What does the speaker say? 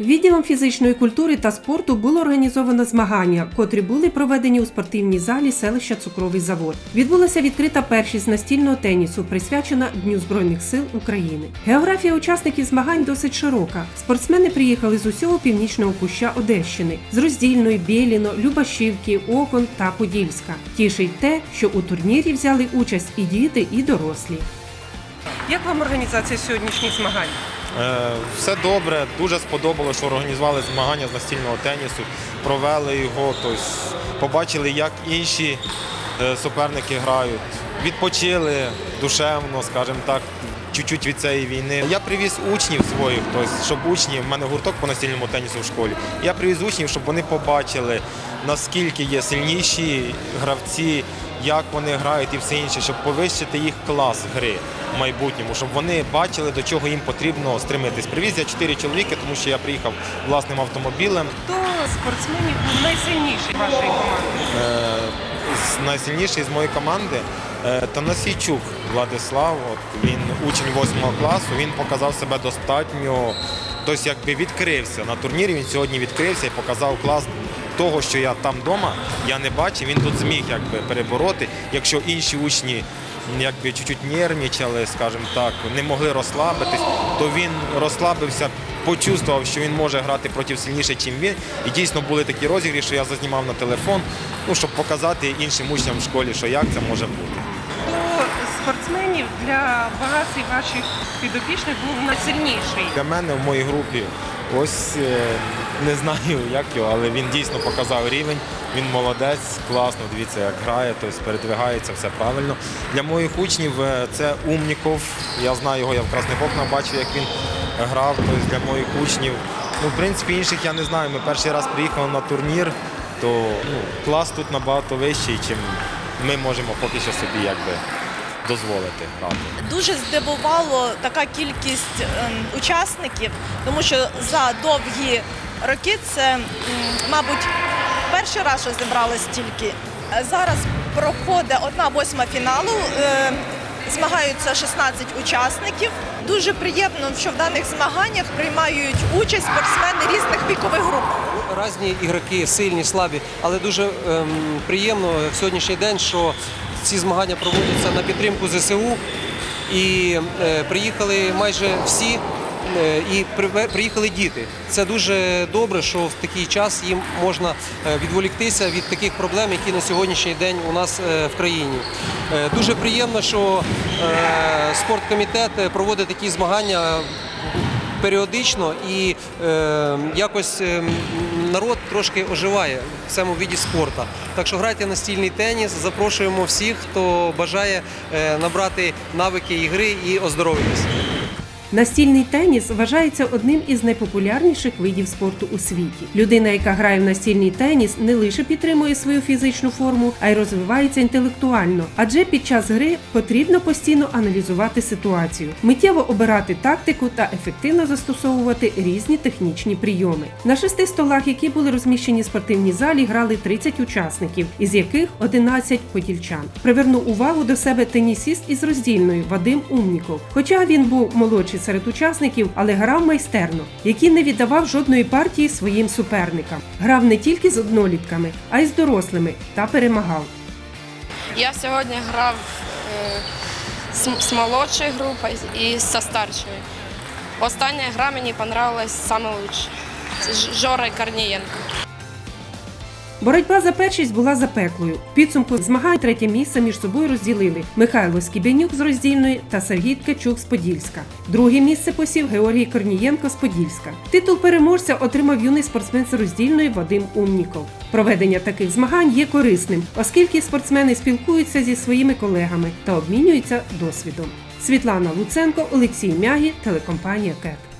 Відділом фізичної культури та спорту було організовано змагання, котрі були проведені у спортивній залі селища Цукровий завод. Відбулася відкрита першість настільного тенісу, присвячена Дню Збройних сил України. Географія учасників змагань досить широка. Спортсмени приїхали з усього північного куща Одещини з Роздільної, Біліно, Любашівки, Окон та Подільська. Тішить те, що у турнірі взяли участь і діти, і дорослі. Як вам організація сьогоднішніх змагань? Е, Все добре, дуже сподобалося, що організували змагання з настільного тенісу, провели його, тобто побачили, як інші е, суперники грають. Відпочили душевно, скажімо так, чуть-чуть від цієї війни. Я привіз учнів своїх, тобто, щоб учні, в мене гурток по настільному тенісу в школі. Я привіз учнів, щоб вони побачили, наскільки є сильніші гравці, як вони грають і все інше, щоб повищити їх клас гри в майбутньому, щоб вони бачили, до чого їм потрібно стремитись. Привіз я чотири чоловіки, тому що я приїхав власним автомобілем. Хто спортсменів був найсильніший вашої команди? Е, найсильніший з моєї команди е, Танасійчук Владислав. От він учень 8 класу. Він показав себе достатньо, тобто якби відкрився на турнірі. Він сьогодні відкрився і показав клас того, що я там вдома, я не бачив. Він тут зміг якби перебороти. Якщо інші учні якби чуть-чуть нервничали, скажімо так, не могли розслабитись, то він розслабився, почувствував, що він може грати проти сильніше, ніж він. І дійсно були такі розігріші, що я зазнімав на телефон, ну, щоб показати іншим учням в школі, що як це може бути. Спортсменів для вас і ваших підопічних був найсильніший? Для мене в моїй групі ось е, не знаю, як його, але він дійсно показав рівень. Він молодець, класно, дивіться, як грає, тобто передвигається, все правильно. Для моїх учнів е, це Умніков. Я знаю його, я в Красних Окнах бачив, як він грав. Тобто для моїх учнів. Ну, в принципі, інших я не знаю. Ми перший раз приїхали на турнір, то ну, клас тут набагато вищий, ніж ми можемо поки що собі якби, дозволити грати. Дуже здивувало така кількість ем, учасників, тому що за довгі роки це, м, мабуть, перший раз, що зібрали стільки. Е, Зараз проходить одна восьма фіналу. е, Змагаються 16 учасників. Дуже приємно, що в даних змаганнях приймають участь спортсмени різних вікових груп. Різні ігроки, сильні, слабі, але дуже ем, приємно в сьогоднішній день, що ці змагання проводяться на підтримку ЗСУ. І е, приїхали майже всі, е, і при- приїхали діти. Це дуже добре, що в такий час їм можна е, відволіктися від таких проблем, які на сьогоднішній день у нас е, в країні. Е, Дуже приємно, що е, спорткомітет е, проводить такі змагання періодично і е, якось е, народ трошки оживає в цьому віді спорту. Так що грайте настільний теніс, запрошуємо всіх, хто бажає е, набрати навики ігри і оздоровитися. Настільний теніс вважається одним із найпопулярніших видів спорту у світі. Людина, яка грає в настільний теніс, не лише підтримує свою фізичну форму, а й розвивається інтелектуально. Адже під час гри потрібно постійно аналізувати ситуацію, миттєво обирати тактику та ефективно застосовувати різні технічні прийоми. На шести столах, які були розміщені в спортивній залі, грали 30 учасників, із яких 11 подільчан. Привернув увагу до себе тенісіст із роздільної Вадим Умніков. Хоча він був молодший серед учасників, але грав майстерно, який не віддавав жодної партії своїм суперникам. Грав не тільки з однолітками, а й з дорослими та перемагав. Я сьогодні грав е, з, з молодшою групою і зі старшою. Остання гра мені понравилась саме. З Корнієнко. Боротьба за першість була запеклою. Підсумку змагань третє місце між собою розділили Михайло Скібянюк з роздільної та Сергій Ткачук з Подільська. Друге місце посів Георгій Корнієнко з Подільська. Титул переможця отримав юний спортсмен з роздільної Вадим Умніков. Проведення таких змагань є корисним, оскільки спортсмени спілкуються зі своїми колегами та обмінюються досвідом. Світлана Луценко, Олексій Мягі, телекомпанія КЕТ.